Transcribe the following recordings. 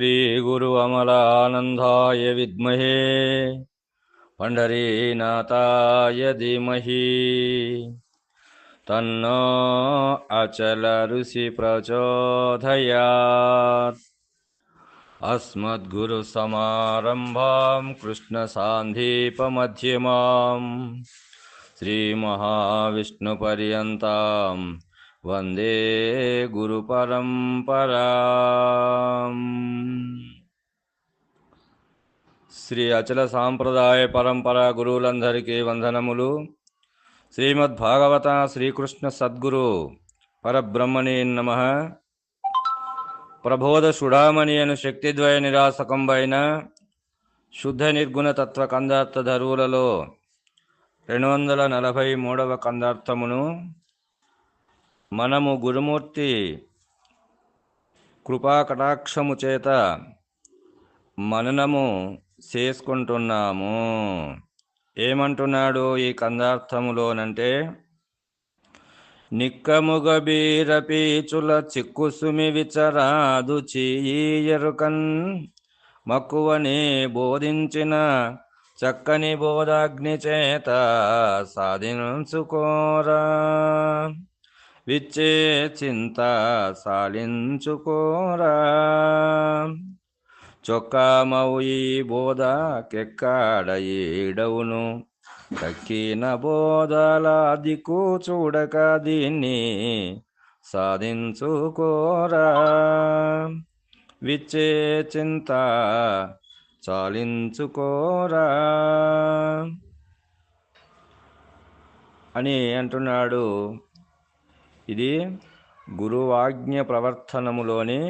श्रीगुरु अमलानन्दाय विद्महे। पण्ढरीनाथाय धीमहि। तन्नो अचलऋषिप्रचोदयात् अस्मद्गुरुसमारम्भां कृष्णसान्दीपमध्यमां श्रीमहाविष्णुपर्यन्ताम् वन्दे गुरुपरम्पराम् శ్రీ అచల సాంప్రదాయ పరంపర గురువులందరికీ వందనములు శ్రీమద్భాగవత శ్రీకృష్ణ సద్గురు పరబ్రహ్మణి నమ ప్రబోధ సుడామణి అను శక్తిద్వయ నిరాసకంబైన శుద్ధ నిర్గుణ తత్వ కందార్థ ధరువులలో రెండు వందల నలభై మూడవ కందార్థమును మనము గురుమూర్తి కృపాకటాక్షము చేత మననము చేసుకుంటున్నాము. ఏమంటున్నాడు ఈ కందార్థములోనంటే నిక్కముగ బీరపీచుల చిక్కుసుమి విచరాదు చీయరుకన్ మక్కువని బోధించిన చక్కని బోధాగ్ని చేత సాధించుకోరా. విచ్చే చింత సాలించుకోరా. చొక్కామవు ఈ బోధ కెక్కాడ ఏడవును. దక్కిన బోధల దిక్కు చూడక దీన్ని సాధించుకోరా. విచ్చే చింత చాలించుకోరా అని అంటున్నాడు ఇది గురువాజ్ఞ ప్రవర్తనములోని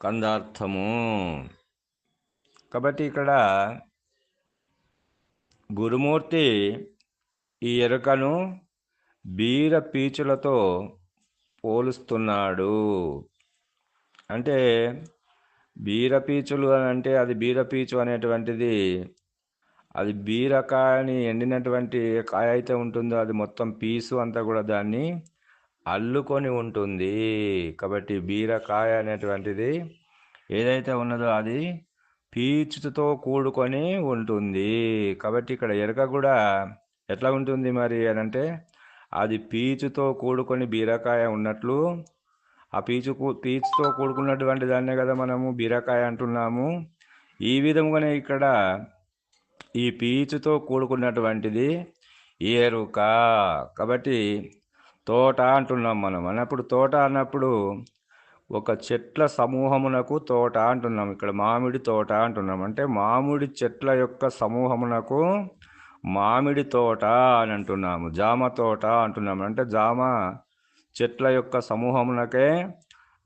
కందార్థము. కాబట్టి ఇక్కడ గురుమూర్తి ఈ ఎరుకను బీర పీచులతో పోలుస్తున్నాడు. అంటే బీరపీచులు అని అంటే అది బీరపీచు అనేటువంటిది అది బీరకాయని ఎండినటువంటి కాయ అయితే ఉంటుందో అది మొత్తం పీసు అంతా కూడా దాన్ని అల్లుకొని ఉంటుంది. కాబట్టి బీరకాయ అనేటువంటిది ఏదైతే ఉన్నదో అది పీచుతో కూడుకొని ఉంటుంది. కాబట్టి ఇక్కడ ఎరక కూడా ఎట్లా ఉంటుంది మరి అని అంటే అది పీచుతో కూడుకొని బీరకాయ ఉన్నట్లు ఆ పీచు పీచుతో కూడుకున్నటువంటి దాన్నే కదా మనము బీరకాయ అంటున్నాము. ఈ విధంగానే ఇక్కడ ఈ పీచుతో కూడుకున్నటువంటిది ఎరుక. కాబట్టి తోట అంటున్నాం మనం. అన్నప్పుడు తోట అన్నప్పుడు ఒక చెట్ల సమూహమునకు తోట అంటున్నాం. ఇక్కడ మామిడి తోట అంటున్నాం. అంటే మామిడి చెట్ల యొక్క సమూహమునకు మామిడి తోట అని అంటున్నాము. జామ తోట అంటున్నాము అంటే జామ చెట్ల యొక్క సమూహమునకే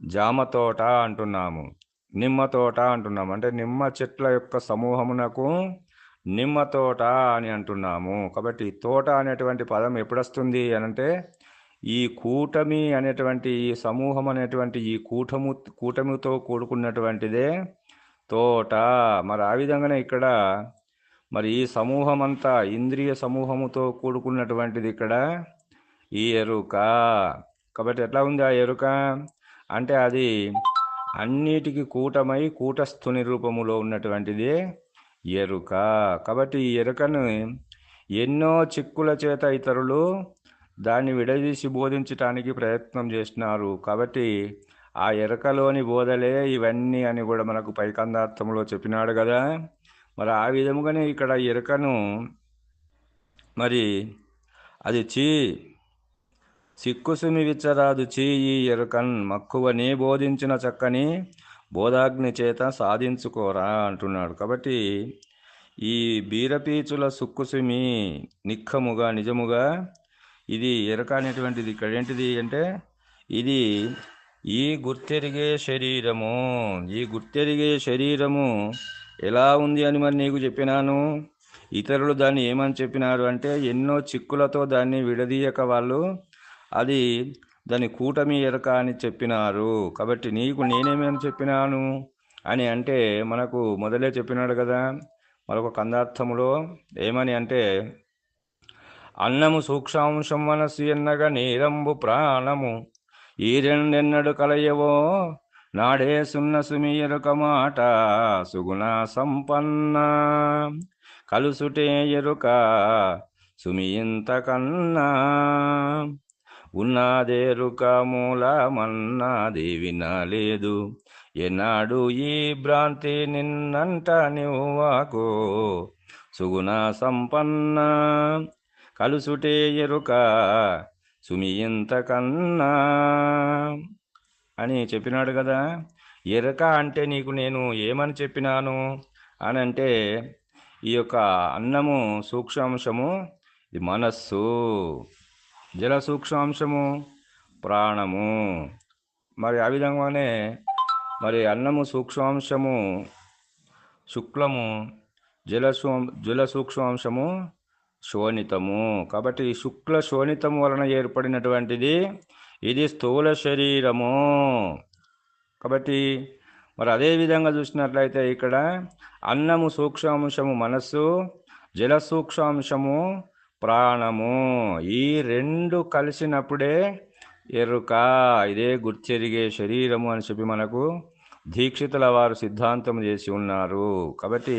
జామ తోట అంటున్నాము. నిమ్మ తోట అంటున్నాము. అంటే నిమ్మ చెట్ల యొక్క సమూహమునకు నిమ్మ తోట అని అంటున్నాము. కాబట్టి తోట అనేటువంటి పదం ఎప్పుడొస్తుంది అని అంటే ఈ కూటమి అనేటువంటి ఈ సమూహం అనేటువంటి ఈ కూటము కూటమితో కూడుకున్నటువంటిదే తోట. మరి ఆ విధంగానే ఇక్కడ మరి ఈ సమూహం అంతా ఇంద్రియ సమూహముతో కూడుకున్నటువంటిది ఇక్కడ ఈ ఎరుక. కాబట్టి ఎట్లా ఉంది ఆ ఎరుక? అంటే అది అన్నిటికీ కూటమై కూటస్థుని రూపములో ఉన్నటువంటిది ఎరుక. కాబట్టి ఈ ఎరుకను ఎన్నో చిక్కుల చేత ఇతరులు దాన్ని విడదీసి బోధించటానికి ప్రయత్నం చేస్తున్నారు కాబట్టి ఆ ఎరకలోని బోధలే ఇవన్నీ అని కూడా మనకు పైకందార్థంలో చెప్పినాడు కదా. మరి ఆ విధముగానే ఇక్కడ ఎరకను మరి అది చీ సిక్కుసుమి విచ్చరాదు చీ ఈ ఎరకన్ మక్కువని బోధించిన చక్కని బోధాగ్ని చేత సాధించుకోరా అంటున్నాడు. కాబట్టి ఈ బీరపీచుల సుక్కుసుమి నిక్కముగా నిజముగా ఇది ఎరక అనేటువంటిది ఇక్కడ ఏంటిది అంటే ఇది ఈ గుర్తెరిగే శరీరము. ఈ గుర్తెరిగే శరీరము ఎలా ఉంది అని మరి నీకు చెప్పినాను? ఇతరులు దాన్ని ఏమని చెప్పినారు అంటే ఎన్నో చిక్కులతో దాన్ని విడదీయక వాళ్ళు అది దాని కూటమి ఎరక అని చెప్పినారు. కాబట్టి నీకు నేనేమేమి చెప్పినాను అని అంటే మనకు మొదలే చెప్పినాడు కదా. మరొక కందార్థములో ఏమని అంటే అన్నము సూక్ష్మాంశం మనసు ఎన్నగా నీరంబు ప్రాణము. ఈ రెండెన్నడు కలయవో నాడే సున్న సుమి ఎరుక మాట సుగుణ సంపన్న. కలుసుటే ఎరుక సుమి ఇంతకన్నా ఉన్నదేరుక మూలమన్నది లేదు. ఎన్నాడు ఈ భ్రాంతి నిన్నంట నివ్వాకు. సుగుణ సంపన్న. కలుసుటే ఎరుక సుమి కన్నా అని చెప్పినాడు కదా. ఎరుక అంటే నీకు నేను ఏమని చెప్పినాను? అని అంటే ఈ యొక్క అన్నము సూక్ష్మాంశము ఇది మనస్సు జల సూక్ష్మాంశము ప్రాణము. మరి ఆ విధంగానే మరి అన్నము సూక్ష్మాంశము శుక్లము జల జల సూక్ష్మాంశము శోణితము. కాబట్టి ఈ శుక్ల శోణితము వలన ఏర్పడినటువంటిది ఇది స్థూల శరీరము. కాబట్టి మరి అదేవిధంగా చూసినట్లయితే ఇక్కడ అన్నము సూక్ష్మాంశము మనస్సు జల సూక్ష్మాంశము ప్రాణము. ఈ రెండు కలిసినప్పుడే ఎరుక ఇదే గుర్చెరిగే శరీరము అని చెప్పి మనకు దీక్షితుల వారు సిద్ధాంతం చేసి ఉన్నారు. కాబట్టి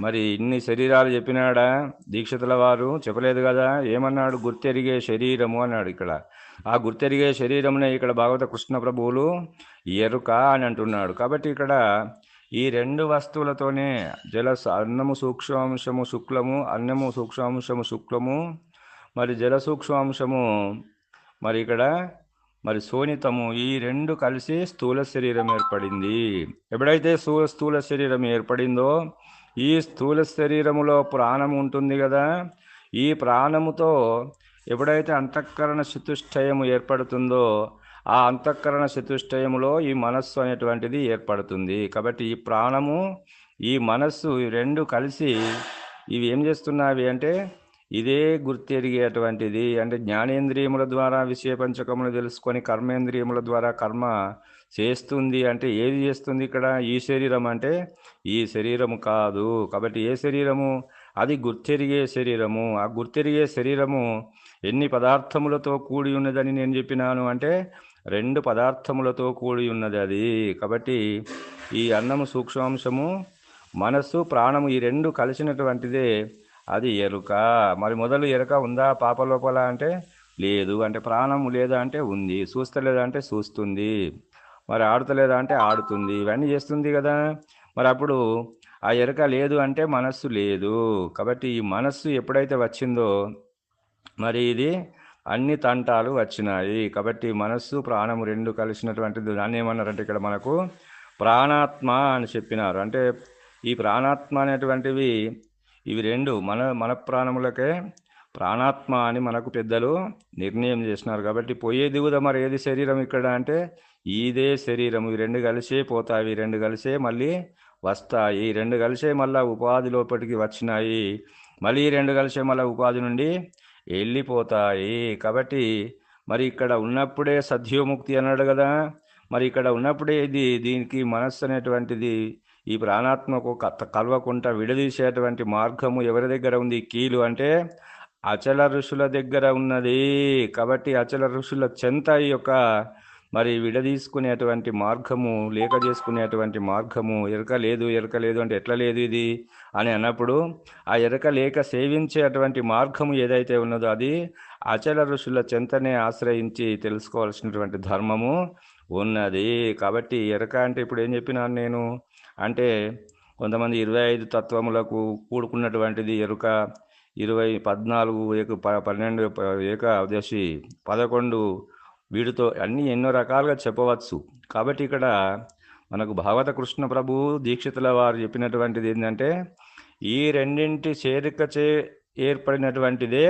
మరి ఇన్ని శరీరాలు చెప్పినాడా? దీక్షితుల వారు చెప్పలేదు కదా? ఏమన్నాడు? గుర్తెరిగే శరీరము అన్నాడు ఇక్కడ. ఆ గుర్తెరిగే శరీరమునే ఇక్కడ భాగవత కృష్ణ ప్రభువులు ఎరుక అని అంటున్నాడు. కాబట్టి ఇక్కడ ఈ రెండు వస్తువులతోనే జల అన్నము సూక్ష్మాంశము శుక్లము అన్నము సూక్ష్మాంశము శుక్లము మరి జల సూక్ష్మాంశము మరి ఇక్కడ మరి సోనితము ఈ రెండు కలిసి స్థూల శరీరం ఏర్పడింది. ఎప్పుడైతే స్థూల స్థూల శరీరం ఏర్పడిందో ఈ స్థూల శరీరములో ప్రాణం ఉంటుంది కదా ఈ ప్రాణముతో ఎప్పుడైతే అంతఃకరణ చతుష్టయము ఏర్పడుతుందో ఆ అంతఃకరణ చతుష్టయములో ఈ మనస్సు అనేటువంటిది ఏర్పడుతుంది. కాబట్టి ఈ ప్రాణము ఈ మనస్సు ఈ రెండు కలిసి ఇవి ఏం చేస్తున్నావి అంటే ఇదే గుర్తెరిగేటువంటిది. అంటే జ్ఞానేంద్రియముల ద్వారా విషయ పంచకములు తెలుసుకొని కర్మేంద్రియముల ద్వారా కర్మ చేస్తుంది అంటే ఏది చేస్తుంది ఇక్కడ? ఈ శరీరం అంటే ఈ శరీరము కాదు. కాబట్టి ఏ శరీరము? అది గుర్తెరిగే శరీరము. ఆ గుర్తెరిగే శరీరము ఎన్ని పదార్థములతో కూడి ఉన్నదని నేను చెప్పినాను అంటే రెండు పదార్థములతో కూడి ఉన్నది అది. కాబట్టి ఈ అన్నము సూక్ష్మాంశము మనస్సు ప్రాణము ఈ రెండు కలిసినటువంటిదే. అది ఎరుక. మరి మొదలు ఎరుక ఉందా పాపలోపల అంటే లేదు. అంటే ప్రాణము లేదా అంటే ఉంది. చూస్తలేదా అంటే చూస్తుంది. మరి ఆడుతలేదా అంటే ఆడుతుంది. ఇవన్నీ చేస్తుంది కదా. మరి అప్పుడు ఆ ఎరుక లేదు అంటే మనస్సు లేదు. కాబట్టి ఈ మనస్సు ఎప్పుడైతే వచ్చిందో మరి ఇది అన్ని తంటాలు వచ్చినాయి. కాబట్టి మనస్సు ప్రాణము రెండు కలిసినటువంటిది. దాన్ని ఏమన్నారంటే ఇక్కడ మనకు ప్రాణాత్మ అని చెప్పినారు. అంటే ఈ ప్రాణాత్మ అనేటువంటివి ఇవి రెండు మన మన ప్రాణములకే ప్రాణాత్మ అని మనకు పెద్దలు నిర్ణయం చేసినారు. కాబట్టి పోయే దిగుదా మరి ఏది శరీరం ఇక్కడ అంటే ఇదే శరీరము. ఈ రెండు కలిసే పోతాయి. రెండు కలిసే మళ్ళీ వస్తాయి. ఈ రెండు కలిసే మళ్ళీ ఉపాధి లోపలికి వచ్చినాయి. మళ్ళీ రెండు కలిసే మళ్ళీ ఉపాధి నుండి వెళ్ళిపోతాయి. కాబట్టి మరి ఇక్కడ ఉన్నప్పుడే సద్యోముక్తి అన్నాడు కదా. మరి ఇక్కడ ఉన్నప్పుడే ఇది దీనికి మనస్సు అనేటువంటిది ఈ ప్రాణాత్మకు కలవకుండా విడదీసేటువంటి మార్గము ఎవరి దగ్గర ఉంది? కీలు అంటే అచల ఋషుల దగ్గర ఉన్నది. కాబట్టి అచల ఋషుల చెంత ఈ యొక్క మరి విడదీసుకునేటువంటి మార్గము లేక చేసుకునేటువంటి మార్గము ఎరక లేదు ఎరక లేదు అంటే ఎట్లా లేదు ఇది? అని అన్నప్పుడు ఆ ఎరక లేక సేవించేటువంటి మార్గము ఏదైతే ఉన్నదో అది అచల ఋషుల చెంతనే ఆశ్రయించి తెలుసుకోవాల్సినటువంటి ధర్మము ఉన్నది. కాబట్టి ఎరక అంటే ఇప్పుడు ఏం చెప్పినాను నేను? అంటే కొంతమంది ఇరవై ఐదు తత్వములకు కూడుకున్నటువంటిది ఎరుక ఇరవై పద్నాలుగు ఏక ప- పన్నెండు ప- ఏకాదశి పదకొండు వీటితో అన్ని ఎన్నో రకాలుగా చెప్పవచ్చు. కాబట్టి ఇక్కడ మనకు భాగవత కృష్ణ ప్రభు దీక్షితుల వారు చెప్పినటువంటిది ఏంటంటే ఈ రెండింటి చేరిక చే ఏర్పడినటువంటిదే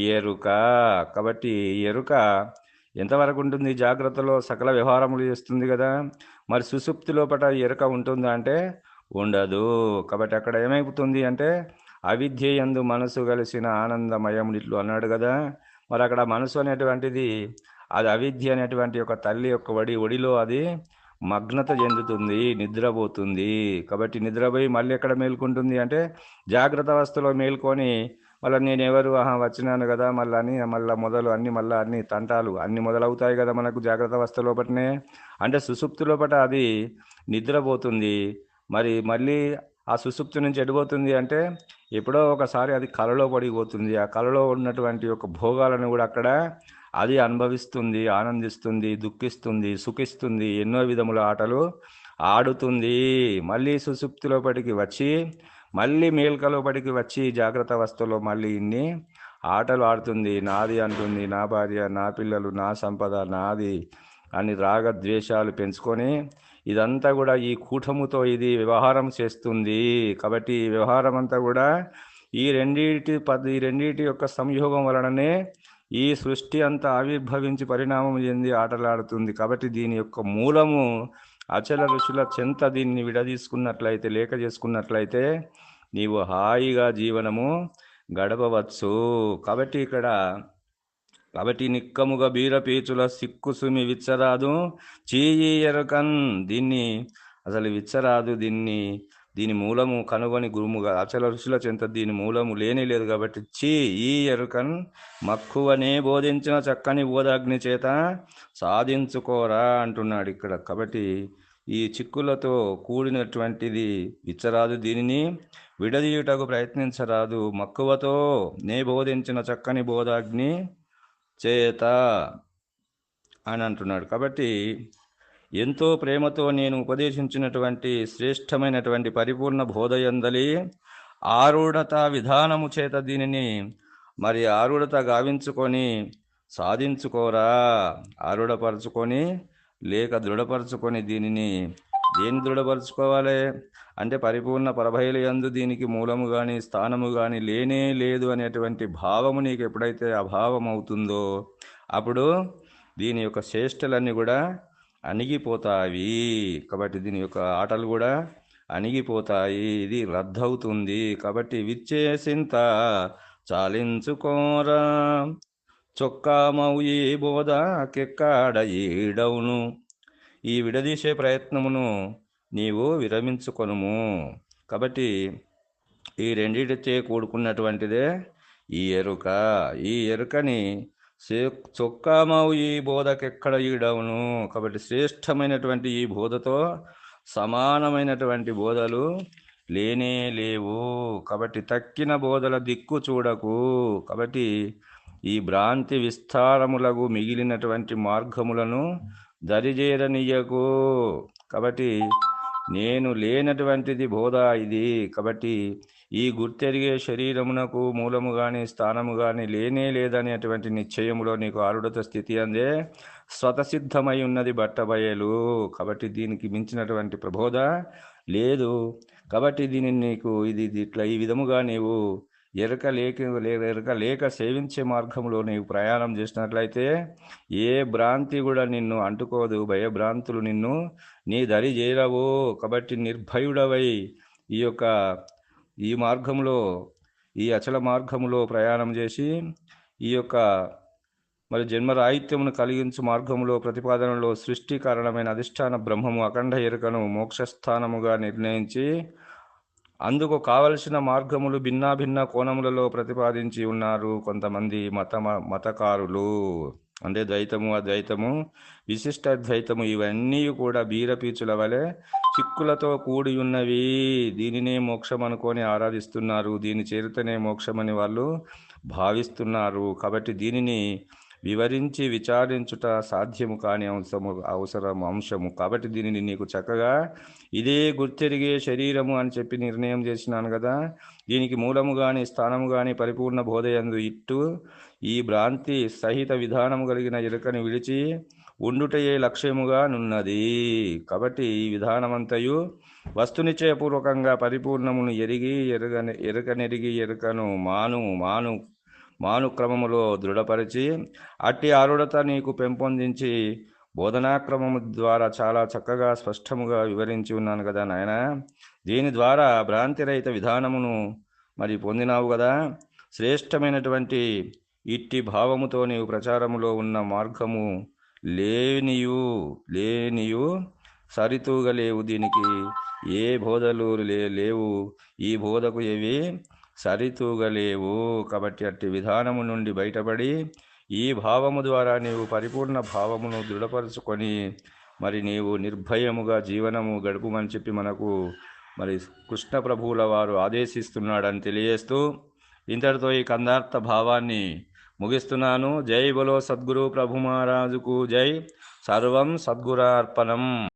ఈ ఎరుక. కాబట్టి ఈ ఎరుక ఎంతవరకు ఉంటుంది? జాగ్రత్తలో సకల వ్యవహారములు చేస్తుంది కదా. మరి సుసుప్తి లోపల ఈ ఎరుక ఉంటుందా అంటే ఉండదు. కాబట్టి అక్కడ ఏమైపోతుంది అంటే అవిద్యయందు మనసు కలిసిన ఆనందమయములు ఇట్లు అన్నాడు కదా. మరి అక్కడ మనసు అనేటువంటిది అది అవిద్య అనేటువంటి ఒక తల్లి యొక్క వడి ఒడిలో అది మగ్నత చెందుతుంది నిద్రపోతుంది. కాబట్టి నిద్రపోయి మళ్ళీ ఎక్కడ మేల్కొంటుంది అంటే జాగ్రత్త అవస్థలో మేల్కొని మళ్ళీ నేను ఎవరు? ఆహా వచ్చినాను కదా మళ్ళీ అని మళ్ళీ మొదలు అన్ని మళ్ళీ అన్ని తంటాలు అన్ని మొదలవుతాయి కదా మనకు జాగ్రత్త అవస్థ లోపటనే. అంటే సుసుప్తి లోపట అది నిద్రపోతుంది. మరి మళ్ళీ ఆ సుసుప్తి నుంచి ఎడిపోతుంది అంటే ఎప్పుడో ఒకసారి అది కలలో పడిపోతుంది. ఆ కలలో ఉన్నటువంటి ఒక భోగాలను కూడా అక్కడ అది అనుభవిస్తుంది ఆనందిస్తుంది దుఃఖిస్తుంది సుఖిస్తుంది ఎన్నో విధముల ఆటలు ఆడుతుంది. మళ్ళీ సుసుప్తిలోపటికి వచ్చి మళ్ళీ మేల్కలోపటికి వచ్చి జాగ్రత్త అవస్థలో మళ్ళీ ఇన్ని ఆటలు ఆడుతుంది. నాది అంటుంది నా భార్య నా పిల్లలు నా సంపద నాది అని రాగ ద్వేషాలు పెంచుకొని ఇదంతా కూడా ఈ కూటముతో ఇది వ్యవహారం చేస్తుంది. కాబట్టి ఈ వ్యవహారం అంతా కూడా ఈ రెండింటి పద్ ఈ రెండింటి యొక్క సంయోగం వలననే ఈ సృష్టి అంతా ఆవిర్భవించి పరిణామం చెంది ఆటలాడుతుంది. కాబట్టి దీని యొక్క మూలము అచల ఋషుల చెంత దీన్ని విడదీసుకున్నట్లయితే లేక చేసుకున్నట్లయితే నీవు హాయిగా జీవనము గడపవచ్చు. కాబట్టి ఇక్కడ కాబట్టి నిక్కముగా బీరపీచుల సిక్కు సుమి విచ్చరాదు చీయి ఎరకన్ దీన్ని అసలు విచ్చరాదు దీన్ని దీని మూలము కనుగొని గురుముగా అచల ఋషుల చెంత దీని మూలము లేనే లేదు కాబట్టి చీ ఈ ఎరుకన్ మక్కువనే బోధించిన చక్కని బోధాగ్ని చేత సాధించుకోరా అంటున్నాడు ఇక్కడ. కాబట్టి ఈ చిక్కులతో కూడినటువంటిది ఇచ్చరాదు దీనిని విడదీయుటకు ప్రయత్నించరాదు. మక్కువతో నే బోధించిన చక్కని బోధాగ్ని చేత అని అంటున్నాడు. కాబట్టి ఎంతో ప్రేమతో నేను ఉపదేశించినటువంటి శ్రేష్టమైనటువంటి పరిపూర్ణ బోధయందలి ఆరుఢత విధానము చేత దీనిని మరి ఆరుఢత గావించుకొని సాధించుకోరా ఆరుడపరచుకొని లేక దృఢపరచుకొని దీనిని దేని దృఢపరచుకోవాలి? అంటే పరిపూర్ణ పరభైలు ఎందు దీనికి మూలము కానీ స్థానము కానీ లేనే లేదు అనేటువంటి భావము నీకు ఎప్పుడైతే అభావం అవుతుందో అప్పుడు దీని యొక్క చేష్టలన్నీ కూడా అణిగిపోతాయి. కాబట్టి దీని యొక్క ఆటలు కూడా అణిగిపోతాయి. ఇది రద్దవుతుంది. కాబట్టి విచ్చేసింత చాలించుకోరా. చొక్కా మౌయి బోధ కెక్కాడ ఈడవును. ఈ విడదీసే ప్రయత్నమును నీవు విరమించుకొనుము. కాబట్టి ఈ రెండిటిచే కూడుకున్నటువంటిదే ఈ ఎరుక. ఈ ఎరుకని శ్రే చొక్కామావు ఈ బోధకెక్కడ ఈడవును? కాబట్టి శ్రేష్టమైనటువంటి ఈ బోధతో సమానమైనటువంటి బోధలు లేనే లేవు. కాబట్టి తక్కిన బోధల దిక్కు చూడకు. కాబట్టి ఈ భ్రాంతి విస్తారములకు మిగిలినటువంటి మార్గములను దరిజేరనీయకు కాబట్టి నేను లేనటువంటిది బోధ ఇది. కాబట్టి ఈ గుర్తెరిగే శరీరమునకు మూలము గాని స్థానము గాని లేనే లేదనేటువంటి నిశ్చయములో నీకు ఆరుడత స్థితి అందే. స్వతసిద్ధమై ఉన్నది బట్టబయలు. కాబట్టి దీనికి మించినటువంటి ప్రబోధ లేదు. కాబట్టి దీనిని నీకు ఇది ఇట్లా ఈ విధముగా నీవు ఎరక లేక ఎరక లేక సేవించే మార్గంలో నీవు ప్రయాణం చేసినట్లయితే ఏ భ్రాంతి కూడా నిన్ను అంటుకోదు. భయభ్రాంతులు నిన్ను నీ దరి చేరవు కాబట్టి నిర్భయుడవై ఈ యొక్క ఈ మార్గంలో ఈ అచల మార్గములో ప్రయాణం చేసి ఈ యొక్క మరి జన్మ రాహిత్యమును కలిగించు మార్గములో ప్రతిపాదనలో సృష్టి కారణమైన అధిష్టాన బ్రహ్మము అఖండ ఎరుకను మోక్షస్థానముగా నిర్ణయించి అందుకు కావలసిన మార్గములు భిన్నాభిన్న కోణములలో ప్రతిపాదించి ఉన్నారు కొంతమంది మత మతకారులు. అంటే ద్వైతము అద్వైతము విశిష్ట ద్వైతము ఇవన్నీ కూడా బీరపీచుల వలె చిక్కులతో కూడి ఉన్నవి దీనినే మోక్షం అనుకొని ఆరాధిస్తున్నారు. దీని చేరితనే మోక్షమని వాళ్ళు భావిస్తున్నారు. కాబట్టి దీనిని వివరించి విచారించుట సాధ్యము కాని అంశము అవసరం అంశము. కాబట్టి దీనిని నీకు చక్కగా ఇదే గుర్తెరిగే శరీరము అని చెప్పి నిర్ణయం చేసినాను కదా. దీనికి మూలము కానీ స్థానము కానీ పరిపూర్ణ బోధయందు ఇట్టు ఈ భ్రాంతి సహిత విధానము కలిగిన ఎరుకని విడిచి ఉండుటయే లక్ష్యముగా నున్నది. కాబట్టి ఈ విధానమంతయు వస్తునిశ్చయపూర్వకంగా పరిపూర్ణమును ఎరిగి ఎరుగని ఎరుకనెరిగి ఎరుకను మాను మాను మాను క్రమములో దృఢపరిచి అట్టి ఆరుడత నీకు పెంపొందించి బోధనాక్రమము ద్వారా చాలా చక్కగా స్పష్టముగా వివరించి ఉన్నాను కదా నాయన. దీని ద్వారా భ్రాంతిరహిత విధానమును మరి పొందినావు కదా. శ్రేష్టమైనటువంటి ఇట్టి భావముతో నీవు ప్రచారములో ఉన్న మార్గము లేనియు లేనియు సరితూగలేవు దీనికి. ఏ బోధలు లే లేవు. ఈ బోధకు ఏవి? సరితూగలేవు కాబట్టి అట్టి విధానము నుండి బయటపడి ఈ భావము ద్వారా నీవు పరిపూర్ణ భావమును దృఢపరుచుకొని మరి నీవు నిర్భయముగా జీవనము గడుపుమని చెప్పి మనకు మరి కృష్ణ ప్రభువుల వారు ఆదేశిస్తున్నాడని తెలియజేస్తూ ఇంతటితో ఈ కందార్థ భావాన్ని ముగిస్తున్నాను. జై బలో సద్గురు ప్రభు మహారాజుకు జై. సర్వం సద్గురార్పణం.